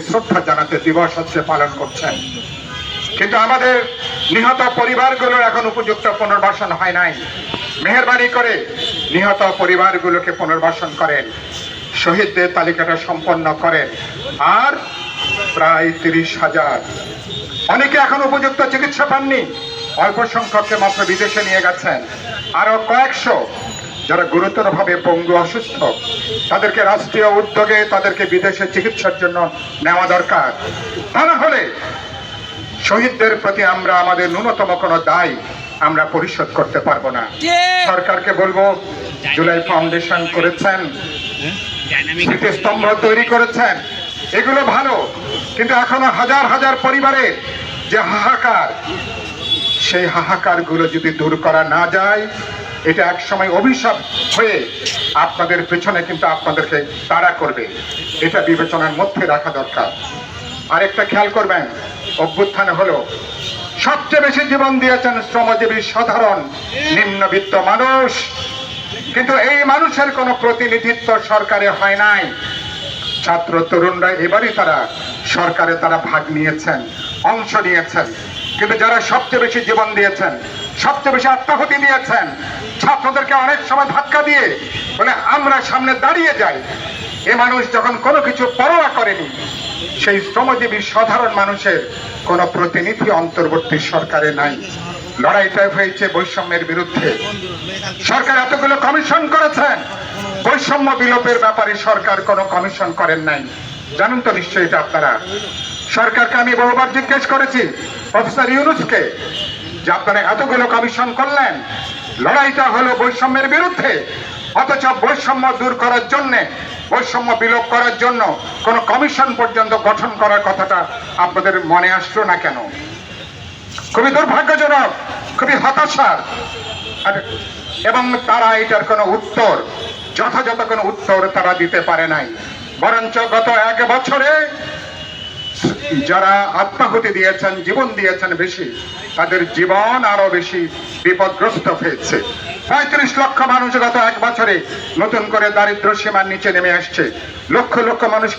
শ্রদ্ধা জানাতে দিবস হচ্ছে পালন করছেন। কিন্তু আমাদের নিহত পরিবারগুলোর এখন উপযুক্ত পুনর্বাসন হয় নাই। মেহরবানি করে নিহত পরিবারগুলোকে পুনর্বাসন করেন। শহীদদের তালিকাটা সম্পন্ন করেন। আর প্রায় তিরিশ হাজার। অনেকে এখন উপযুক্ত চিকিৎসা পাননি। অল্প সংখ্যককে মাত্র বিদেশে নিয়ে গেছেন। আরও কয়েকশো যারা গুরুতরভাবে পঙ্গু অসুস্থ তাদেরকে রাষ্ট্রীয় উদ্যোগে তাদেরকে বিদেশে চিকিৎসার জন্য নেওয়া দরকার। তা না হলে শহীদদের প্রতি আমরা আমাদের ন্যূনতম কোনো দায় আমরা পরিশোধ করতে পারব না। সরকারকে বলব জুলাই ফাউন্ডেশন করেছেন স্মৃতিস্তম্ভ তৈরি করেছেন এগুলো ভালো কিন্তু এখনও হাজার হাজার পরিবারের যে হাহাকার সেই হাহাকারগুলো যদি দূর করা না যায় এটা এক সময় অভিশাপ হয়ে আপনাদের পেছনে কিন্তু আপনাদেরকে তাড়া করবে। এটা বিবেচনার মধ্যে রাখা দরকার। আরেকটা খেয়াল করবেন, অভ্যুত্থান হলো সবচেয়ে বেশি জীবন দিয়েছেন শ্রমজীবী সাধারণ, নিম্নবিত্ত মানুষ। কিন্তু এই মানুষের কোনো প্রতিনিধিত্ব সরকারে হয় নাই। ছাত্র তরুণরা এবারই তারা সরকারে তারা ভাগ নিয়েছেন, অংশ নিয়েছেন। কিন্তু যারা সবচেয়ে বেশি জীবন দিয়েছেন, সবচেয়ে বেশি আত্মাহুতি দিয়েছেন ছাত্রদেরকে অনেক সময় ধাক্কা দিয়ে বলে, আমরা সামনে দাঁড়িয়ে যাই। এ মানুষ যখন কোনো কিছু পরোয়া করেনি, সেই শ্রমজীবী সাধারণ মানুষের কোনো প্রতিনিধি অন্তর্বর্তী সরকারে নাই। লড়াইটা হয়েছে বৈষম্যের বিরুদ্ধে। সরকার এতগুলো কমিশন করেছেন, বৈষম্য বিলোপের ব্যাপারে সরকার কোনো কমিশন করেন নাই। জানেন তো নিশ্চয়ই এটা আপনারা। সরকারকে আমি বহুবার জিজ্ঞেস করেছি প্রফেসর ইউনুসকে, যে আপনারা এতগুলো কমিশন করলেন, লড়াইটা হলো বৈষম্যের বিরুদ্ধে, অথচ বৈষম্য দূর করার জন্যে, বৈষম্য বিলোপ করার জন্য কোনো কমিশন পর্যন্ত গঠন করার কথাটা আপনাদের মনে আসলো না কেন? খুবই দুর্ভাগ্যজনক, খুবই হতাশার এবং তারা এটার কোনো উত্তর, যথাযথ কোনো উত্তর তারা দিতে পারে নাই। বরঞ্চ গত এক বছরে যারা আত্মাহুতি দিয়েছেন, জীবন দিয়েছেন বেশি, তাদের জীবন আরও বেশি বিপদগ্রস্ত হয়েছে। পঁয়ত্রিশ লক্ষ মানুষ গত এক বছরে নতুন করে দারিদ্র সীমার নিচে নেমে আসছে। লক্ষ লক্ষ মানুষ